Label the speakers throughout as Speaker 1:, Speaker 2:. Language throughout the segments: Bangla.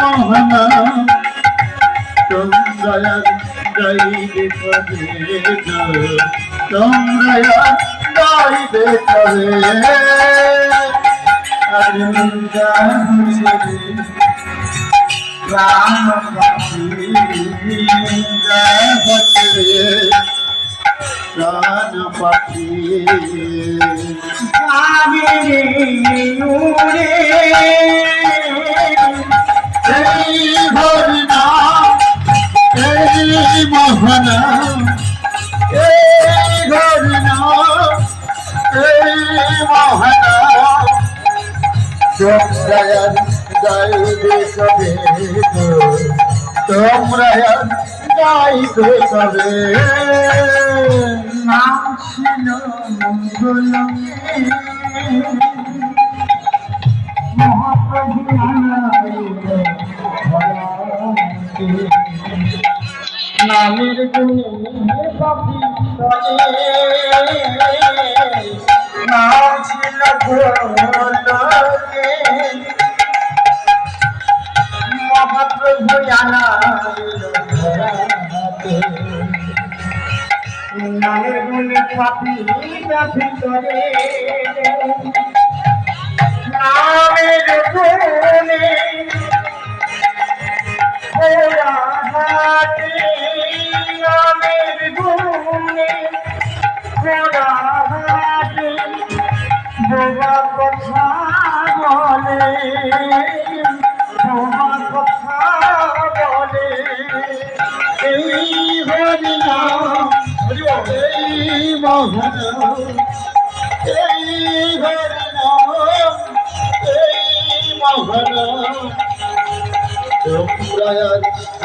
Speaker 1: মোহনা তোমরা গাইবে তবে তোমরা গাইবে আনন্দা রাম প্রাণ পাখি। এই হরিণা এই মোহনা, এই হরিণা এই মোহনা। তোমরা গাইবে কবে তোমরা গাইবে কবে? ছিল মঙ্গল মহাপ্রভু নামের গুণে ছিল গোলকে। মহাপ্রভু জানা নামের গুণে পাপি ভিতরে নামের গুণে হাতে নামের গুণে হাতে বোবা কথা বলে। মহন এই হরিনা এই মহন তোমরা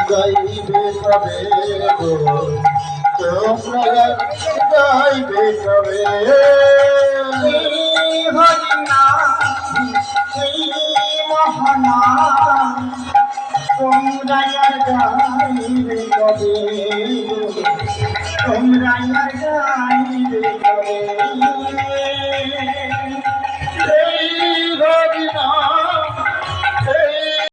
Speaker 1: গাইবে গো তোমরা গাইবে হরিনা মহানা তোমরা তোমরা গাইবে কবে